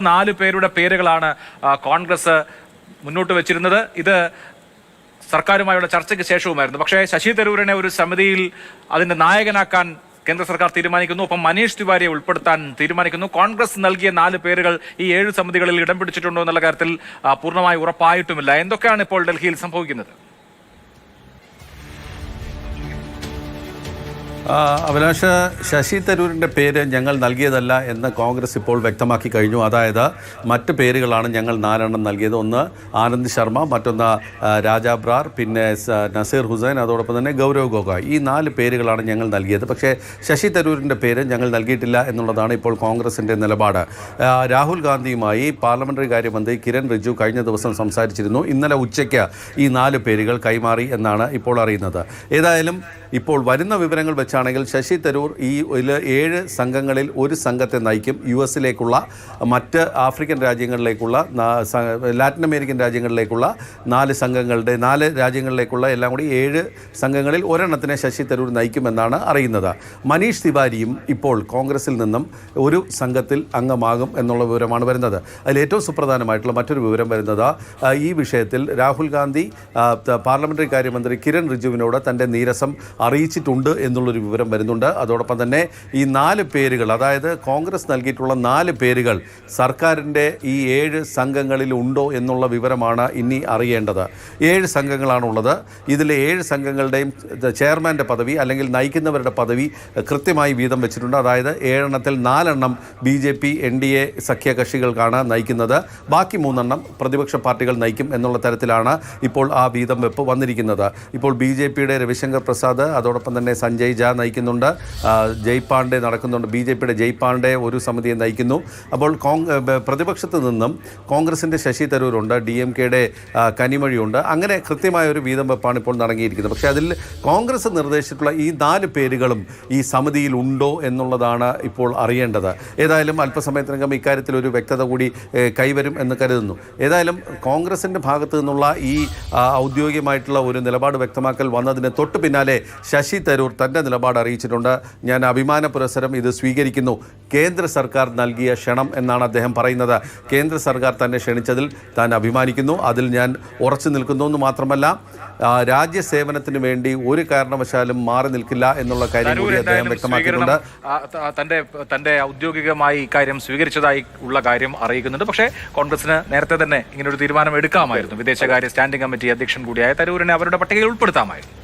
നാല് പേരുടെ പേരുകളാണ് കോൺഗ്രസ് മുന്നോട്ട് വെച്ചിരുന്നത്. ഇത് സർക്കാരുമായുള്ള ചർച്ചയ്ക്ക് ശേഷവുമായിരുന്നു. പക്ഷേ ശശി തരൂരിനെ ഒരു സമിതിയിൽ അതിന്റെ നായകനാക്കാൻ കേന്ദ്ര സർക്കാർ തീരുമാനിക്കുന്നു. ഒപ്പം മനീഷ് തിവാരിയെ ഉൾപ്പെടുത്താൻ തീരുമാനിക്കുന്നു. കോൺഗ്രസ് നൽകിയ നാല് പേരുകൾ ഈ ഏഴ് സമിതികളിൽ ഇടം പിടിച്ചിട്ടുണ്ടോ എന്നുള്ള കാര്യത്തിൽ പൂർണമായി ഉറപ്പായിട്ടുമില്ല. എന്തൊക്കെയാണ് ഇപ്പോൾ ഡൽഹിയിൽ സംഭവിക്കുന്നത്? അഭിലാഷ് ശശി തരൂരിന്റെ പേര് ഞങ്ങൾ നൽകിയതല്ല എന്ന് കോൺഗ്രസ് ഇപ്പോൾ വ്യക്തമാക്കി കഴിഞ്ഞു. അതായത് മറ്റ് പേരുകളാണ് ഞങ്ങൾ നാലെണ്ണം നൽകിയത്. ഒന്ന് ആനന്ദ് ശർമ്മ മറ്റൊന്ന് രാജാബ്രാർ രാജാ ബ്രാർ പിന്നെ നസീർ ഹുസൈൻ അതോടൊപ്പം തന്നെ ഗൗരവ് ഗൊഗോയ്. ഈ നാല് പേരുകളാണ് ഞങ്ങൾ നൽകിയത്. പക്ഷേ ശശി തരൂരിന്റെ പേര് ഞങ്ങൾ നൽകിയിട്ടില്ല എന്നുള്ളതാണ് ഇപ്പോൾ കോൺഗ്രസിന്റെ നിലപാട്. രാഹുൽ ഗാന്ധിയുമായി പാർലമെന്ററി കാര്യമന്ത്രി കിരൺ റിജു കഴിഞ്ഞ ദിവസം സംസാരിച്ചിരുന്നു. ഇന്നലെ ഉച്ചയ്ക്ക് ഈ നാല് പേരുകൾ കൈമാറി എന്നാണ് ഇപ്പോൾ അറിയുന്നത്. ഏതായാലും ഇപ്പോൾ വരുന്ന വിവരങ്ങൾ വെച്ചാണെങ്കിൽ ശശി തരൂർ ഈ ഏഴ് സംഘങ്ങളിൽ ഒരു സംഘത്തെ നയിക്കും. യു എസിലേക്കുള്ള മറ്റ് ആഫ്രിക്കൻ രാജ്യങ്ങളിലേക്കുള്ള ലാറ്റിൻ അമേരിക്കൻ രാജ്യങ്ങളിലേക്കുള്ള നാല് സംഘങ്ങളുടെ നാല് രാജ്യങ്ങളിലേക്കുള്ള എല്ലാം കൂടി ഏഴ് സംഘങ്ങളിൽ ഒരെണ്ണത്തിനെ ശശി തരൂർ നയിക്കുമെന്നാണ് അറിയുന്നത്. മനീഷ് തിവാരിയും ഇപ്പോൾ കോൺഗ്രസിൽ നിന്നും ഒരു സംഘത്തിൽ അംഗമാകും എന്നുള്ള വിവരമാണ് വരുന്നത്. അതിൽ ഏറ്റവും സുപ്രധാനമായിട്ടുള്ള മറ്റൊരു വിവരം വരുന്നത് ഈ വിഷയത്തിൽ രാഹുൽ ഗാന്ധി പാർലമെന്ററി കാര്യമന്ത്രി കിരൺ റിജുവിനോട് തന്റെ നീരസം അറിയിച്ചിട്ടുണ്ട് എന്നുള്ളൊരു വിവരം വരുന്നുണ്ട്. അതോടൊപ്പം തന്നെ ഈ നാല് പേരുകൾ അതായത് കോൺഗ്രസ് നൽകിയിട്ടുള്ള നാല് പേരുകൾ സർക്കാരിന്റെ ഈ ഏഴ് സംഘങ്ങളിൽ ഉണ്ടോ എന്നുള്ള വിവരമാണ് ഇനി അറിയേണ്ടത്. ഏഴ് സംഘങ്ങളാണുള്ളത്. ഇതിലെ ഏഴ് സംഘങ്ങളുടെയും ചെയർമാന്റെ പദവി അല്ലെങ്കിൽ നയിക്കുന്നവരുടെ പദവി കൃത്യമായി വീതം വെച്ചിട്ടുണ്ട്. അതായത് ഏഴെണ്ണത്തിൽ നാലെണ്ണം B J P N D A സഖ്യകക്ഷികൾക്കാണ് നയിക്കുന്നത്. ബാക്കി മൂന്നെണ്ണം പ്രതിപക്ഷ പാർട്ടികൾ നയിക്കും എന്നുള്ള തരത്തിലാണ് ഇപ്പോൾ ആ വീതം വെപ്പ് വന്നിരിക്കുന്നത്. ഇപ്പോൾ ബി ജെ പിയുടെ രവിശങ്കർ പ്രസാദ് അതോടൊപ്പം തന്നെ സഞ്ജയ് ജാ നയിക്കുന്നുണ്ട്. ജയ്പാണ്ഡെ നടക്കുന്നുണ്ട്. ബി ജെ പിയുടെ ജയ്പാണ്ഡെ ഒരു സമിതിയെ നയിക്കുന്നു. അപ്പോൾ പ്രതിപക്ഷത്ത് നിന്നും കോൺഗ്രസിന്റെ ശശി തരൂരുണ്ട് ഡി എം കെയുടെ കനിമൊഴിയുണ്ട്. അങ്ങനെ കൃത്യമായ ഒരു വീതം വെപ്പാണ് ഇപ്പോൾ നടങ്ങിയിരിക്കുന്നത്. പക്ഷേ അതിൽ കോൺഗ്രസ് നിർദ്ദേശിച്ചിട്ടുള്ള ഈ നാല് പേരുകളും ഈ സമിതിയിൽ ഉണ്ടോ എന്നുള്ളതാണ് ഇപ്പോൾ അറിയേണ്ടത്. ഏതായാലും അല്പസമയത്തിനകം ഇക്കാര്യത്തിൽ ഒരു വ്യക്തത കൂടി കൈവരും എന്ന് കരുതുന്നു. ഏതായാലും കോൺഗ്രസിന്റെ ഭാഗത്തു നിന്നുള്ള ഈ ഔദ്യോഗികമായിട്ടുള്ള ഒരു നിലപാട് വ്യക്തമാക്കൽ വന്നതിന് തൊട്ട് പിന്നാലെ ശശി തരൂർ തന്റെ നിലപാട് അറിയിച്ചിട്ടുണ്ട്. ഞാൻ അഭിമാന പുരസരം ഇത് സ്വീകരിക്കുന്നു. കേന്ദ്ര സർക്കാർ നൽകിയ ക്ഷണം എന്നാണ് അദ്ദേഹം പറയുന്നത്. കേന്ദ്ര സർക്കാർ തന്നെ ക്ഷണിച്ചതിൽ താൻ അഭിമാനിക്കുന്നു. അതിൽ ഞാൻ ഉറച്ചു നിൽക്കുന്നു എന്ന് മാത്രമല്ല രാജ്യസേവനത്തിന് വേണ്ടി ഒരു കാരണവശാലും മാറി നിൽക്കില്ല എന്നുള്ള കാര്യം കൂടി അദ്ദേഹം വ്യക്തമാക്കിയിട്ടുണ്ട്. തന്റെ തന്റെ ഔദ്യോഗികമായി ഇക്കാര്യം സ്വീകരിച്ചതായി ഉള്ള കാര്യം അറിയിക്കുന്നുണ്ട്. പക്ഷേ കോൺഗ്രസിന് നേരത്തെ തന്നെ ഇങ്ങനൊരു ഒരു തീരുമാനം എടുക്കാമായിരുന്നു. വിദേശകാര്യ സ്റ്റാൻഡിംഗ് കമ്മിറ്റി അധ്യക്ഷൻ കൂടിയായ തരൂരിനെ അവരുടെ പട്ടികയിൽ ഉൾപ്പെടുത്താമായിരുന്നു.